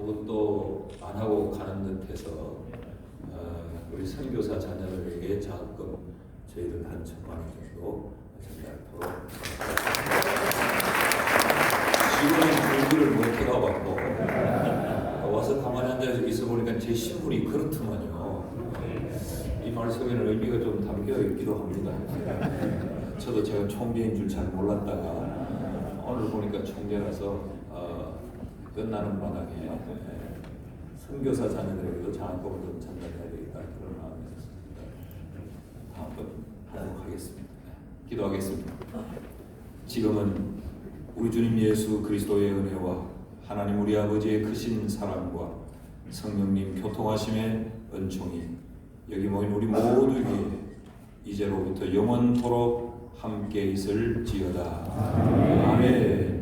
아무것도 안 하고 가는 듯해서 어, 우리 선교사 자녀들에게 자금 저희들 한 천만 원 정도 전달토록 지금은 공부를 못 해가 봤고 와서 가만히 앉아 있어 보니까 제 신분이 그렇더만요. 이 말씀에는 의미가 좀 담겨 있기도 합니다. 저도 제가 총재인 줄 잘 몰랐다가 오늘 보니까 총재라서 어, 끝나는 바닥에 예, 선교사 자녀들에게도 장학금을 좀 전달해야 되겠다 그런 마음이 있었습니다. 다음번 하도록 하겠습니다. 네, 기도하겠습니다. 지금은 우리 주님 예수 그리스도의 은혜와 하나님 우리 아버지의 크신 사랑과 성령님 교통하심의 은총이 여기 모인 우리 모두에게 이제로부터 영원토록 함께 있을지어다. 아멘.